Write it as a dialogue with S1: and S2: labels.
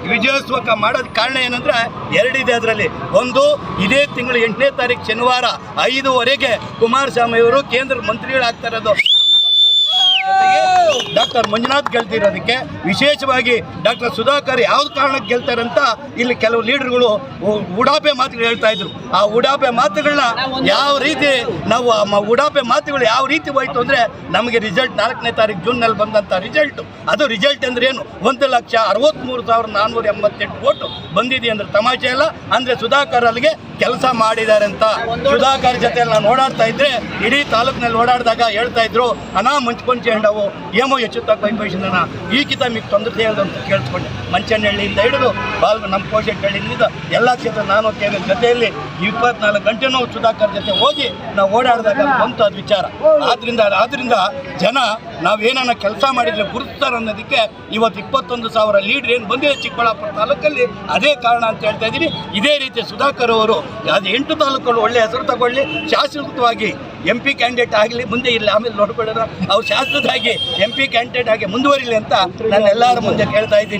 S1: ವಿಜಯೋತ್ಸವ ಮಾಡೋದು ಕಾರಣ ಏನಂದ್ರೆ ಎರಡಿದೆ ಅದರಲ್ಲಿ. ಒಂದು, ಇದೇ ತಿಂಗಳು ಎಂಟನೇ ತಾರೀಕು ಶನಿವಾರ ಐದುವರೆಗೆ ಕುಮಾರಸ್ವಾಮಿ ಅವರು ಕೇಂದ್ರ ಮಂತ್ರಿಗಳಾಗ್ತಾ ಇರೋದು. ಡಾಕ್ಟರ್ ಮಂಜುನಾಥ್ ಗೆಲ್ತಿರೋದಕ್ಕೆ ವಿಶೇಷವಾಗಿ ಡಾಕ್ಟರ್ ಸುಧಾಕರ್ ಯಾವ್ದು ಕಾರಣಕ್ಕೆ ಗೆಲ್ತಾರೆ ಅಂತ ಇಲ್ಲಿ ಕೆಲವು ಲೀಡರ್ಗಳು ಉಡಾಪೆ ಮಾತುಗಳು ಹೇಳ್ತಾ ಇದ್ರು. ಆ ಉಡಾಪೆ ಮಾತುಗಳನ್ನ ಯಾವ ರೀತಿ ನಾವು ಆ ಉಡಾಪೆ ಮಾತುಗಳು ಯಾವ ರೀತಿ ಹೋಯ್ತು ಅಂದರೆ ನಮಗೆ ರಿಸಲ್ಟ್ ನಾಲ್ಕನೇ ತಾರೀಕು ಜೂನ್ನಲ್ಲಿ ಬಂದಂಥ ರಿಸಲ್ಟ್ ಅದು ರಿಸಲ್ಟ್ ಅಂದ್ರೆ ಏನು? ಒಂದು ಲಕ್ಷ ಅರವತ್ತ್ಮೂರು ಸಾವಿರದ ನಾನ್ನೂರ ಎಂಬತ್ತೆಂಟು ಓಟು ಬಂದಿದೆ ಅಂದ್ರೆ ತಮಾಷೆ ಅಲ್ಲ. ಅಂದರೆ ಸುಧಾಕರ್ ಅಲ್ಲಿಗೆ ಕೆಲಸ ಮಾಡಿದ್ದಾರೆ ಅಂತ. ಸುಧಾಕರ್ ಜೊತೆ ನಾನು ಓಡಾಡ್ತಾ ಇದ್ರೆ ಇಡೀ ತಾಲೂಕಿನಲ್ಲಿ ಓಡಾಡಿದಾಗ ಹೇಳ್ತಾ ಇದ್ರು ಹಣ ಮುಂಚ್ಕೊಂಚೆ ಹೆಂಡವು ಏಮೋ ಹೆಚ್ಚುತ್ತ ಕೈಬೈಸಿನ ಈ ಕಿತ మీకు ತೊಂದರೆ ಅಂತ ಕೇಳಿಸ್ಕೊಂಡೆ. ಮಂಚನಹಳ್ಳಿಯಿಂದ ಹಿಡಿದು ಬಾಲ್ ನಮ್ಮ ಕೋಶೆಟ್ಟಹಳ್ಳಿಯಿಂದ ಎಲ್ಲ ಕ್ಷೇತ್ರ ನಾನು ಕೇಳಿದ ಜೊತೆಯಲ್ಲಿ ಇಪ್ಪತ್ನಾಲ್ಕು ಗಂಟೆನೂ ಸುಧಾಕರ್ ಜೊತೆ ಹೋಗಿ ನಾವು ಓಡಾಡಿದಾಗ ಬಂತು ಅದು ವಿಚಾರ. ಆದ್ರಿಂದ ಆದ್ರಿಂದ ಜನ ನಾವೇನ ಕೆಲಸ ಮಾಡಿದ್ರೆ ಗುರುತಾರೆ ಅನ್ನೋದಕ್ಕೆ ಇವತ್ತು ಇಪ್ಪತ್ತೊಂದು ಸಾವಿರ ಲೀಡ್ರ್ ಏನು ಬಂದಿದೆ ಚಿಕ್ಕಬಳ್ಳಾಪುರ ತಾಲೂಕಲ್ಲಿ? ಅದೇ ಕಾರಣ ಅಂತ ಹೇಳ್ತಾ ಇದ್ದೀನಿ. ಇದೇ ರೀತಿ ಸುಧಾಕರ್ ಅವರು, ಅದು ಎಂಟು ತಾಲೂಕುಗಳು ಒಳ್ಳೆ ಹೆಸರು ತಗೊಳ್ಳಿ. ಶಾಶ್ವತವಾಗಿ ಎಂ ಪಿ ಕ್ಯಾಂಡಿಡೇಟ್ ಆಗಲಿ, ಮುಂದೆ ಇಲ್ಲ, ಆಮೇಲೆ ನೋಡ್ಕೊಳ್ಳೋಣ. ಅವ್ರು ಶಾಶ್ವತವಾಗಿ ಎಂ ಪಿ ಕ್ಯಾಂಡಿಡೇಟ್ ಆಗಿ ಮುಂದುವರಿಲಿ ಅಂತ ನಾನು ಎಲ್ಲರ ಮುಂದೆ ಕೇಳ್ತಾ ಇದ್ದೀನಿ.